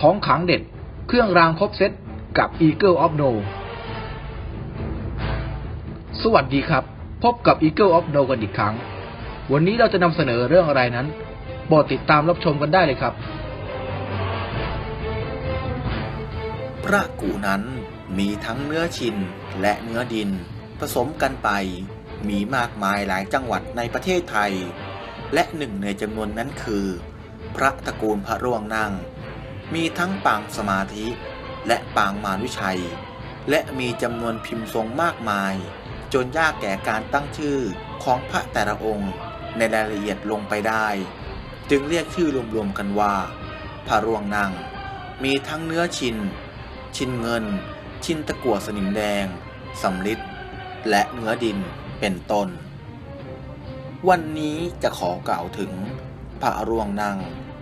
ของขังเด็ด เครื่องรางครบเซตกับ Eagle of No สวัสดีครับ พบกับ Eagle of No กันอีกครั้ง วันนี้เราจะนำเสนอเรื่องอะไรนั้นโปรดติดตามรับชมกันได้เลยครับ พระกูนั้นมีทั้งเนื้อชินและเนื้อดิน ผสมกันไปมีมากมายหลายจังหวัดในประเทศไทย และหนึ่งในจำนวนนั้นคือ พระตระกูลพระร่วงนั่ง มีทั้งปางสมาธิ และปางมารวิชัย และมีจำนวนพิมพ์ทรงมากมาย จนยากแก่การตั้งชื่อของพระแต่ละองค์ในรายละเอียดลงไปได้ จึงเรียกชื่อรวมๆกันว่า พระร่วงนั่ง มีทั้งเนื้อชิน ชินเงิน ชินตะกั่วสนิมแดงสำลิดและเนื้อดินเป็นต้น วันนี้จะขอกล่าวถึงพระร่วงนั่ง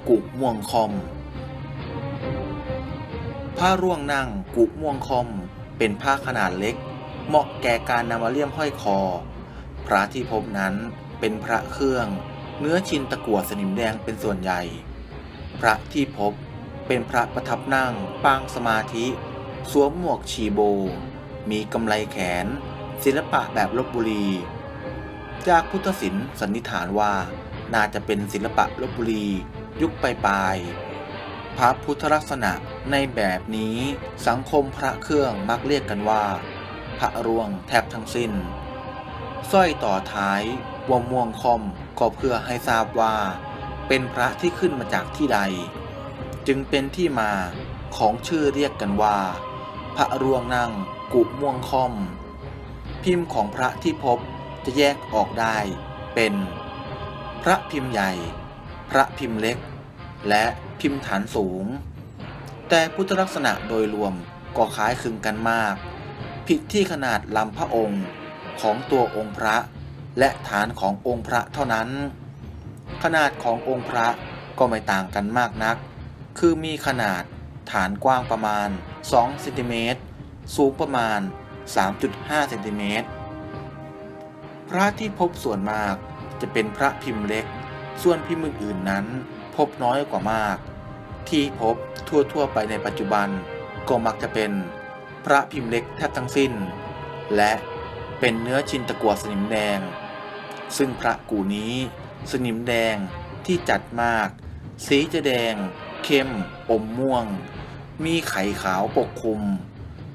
กุม่วงคอม ผ้าร่วงนั่งกุม่วงคอม เป็นผ้าขนาดเล็ก เหมาะแก่การนำมาเลี่ยมห้อยคอ พระที่พบนั้นเป็นพระเครื่อง เนื้อชินตะกั่วสนิมแดงเป็นส่วนใหญ่ พระที่พบเป็นพระประทับนั่ง ปางสมาธิ สวมหมวกชีโบ มีกำไลแขน ศิลปะแบบลบบุรี จากพุทธศิลป์สันนิษฐานว่า น่าจะเป็นศิลปะลบบุรี ยุคปลายๆ พระพุทธลักษณะในแบบนี้ สังคมพระเครื่องมักเรียกกันว่า พระร่วงแทบทั้งสิ้นสร้อยต่อท้ายว่าม่วงคอมก็เพื่อให้ทราบว่า เป็นพระที่ขึ้นมาจากที่ใด จึงเป็นที่มาของชื่อเรียกกันว่า พระร่วงนั่งกุม่วงคอม พิมพ์ของพระที่พบจะแยกออกได้เป็น พระพิมพ์ใหญ่ พระพิมพ์เล็ก และพิมพ์ฐานสูง แต่พุทธลักษณะโดยรวมก็คล้ายคลึงกันมาก ผิดที่ขนาดลำพระองค์ของตัวองค์พระ และฐานขององค์พระเท่านั้น ขนาดขององค์พระก็ไม่ต่างกันมากนัก คือมีขนาดฐานกว้างประมาณ2เซนติเมตรสูงประมาณ 3.5เซนติเมตรพระที่พบส่วนมากจะเป็นพระพิมพ์เล็ก ส่วนพิมพ์อื่นๆนั้น พบน้อยกว่ามาก ที่พบทั่วๆไปในปัจจุบันก็มักจะเป็นพระพิมพ์เล็กแทบทั้งสิ้น และเป็นเนื้อชินตะกัวสนิมแดง ซึ่งพระกูนี้สนิมแดงที่จัดมาก สีจะแดง เข้ม อมม่วง มีไข่ขาวปกคลุม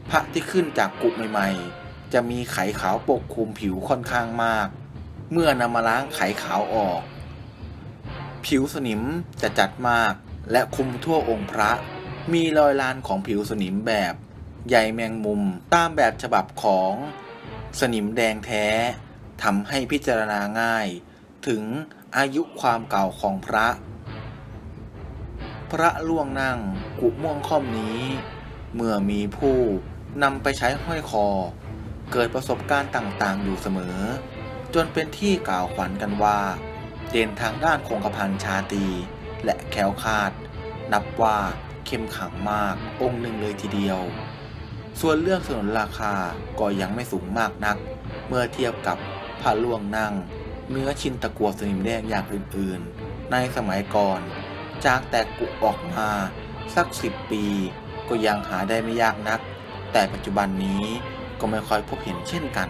พระที่ขึ้นจากกุใหม่ๆ จะมีไข่ขาวปกคลุมผิวค่อนข้างมาก เมื่อนำมาล้างไข่ขาวออก ผิวสนิมจะจัดมาก และคุมทั่วองค์พระ มีรอยลานของผิวสนิมแบบใยแมงมุมตามแบบฉบับของสนิมแดงแท้ทำให้พิจารณาง่าย ถึงอายุความเก่าของพระ พระล่วงนั่งกุม่วงค่อมนี้ เมื่อมีผู้นำไปใช้ห้อยคอ เกิดประสบการณ์ต่างๆ อยู่เสมอ จนเป็นที่กล่าวขวัญกันว่า เด่นทางด้านคงกระพันชาตีและแคล้วคลาด นับว่าเข้มขังมากองค์หนึ่งเลยทีเดียว ส่วนเรื่องสนนราคาก็ยังไม่สูงมากนัก เมื่อเทียบกับผ้าล่วงนั่ง เนื้อชินตะกัวสนิมแดงอย่างอื่นๆ ในสมัยก่อน จากแตกกุออกมาสักสิบปี ก็ยังหาได้ไม่ยากนัก แต่ปัจจุบันนี้ก็ไม่ค่อยพบเห็นเช่นกัน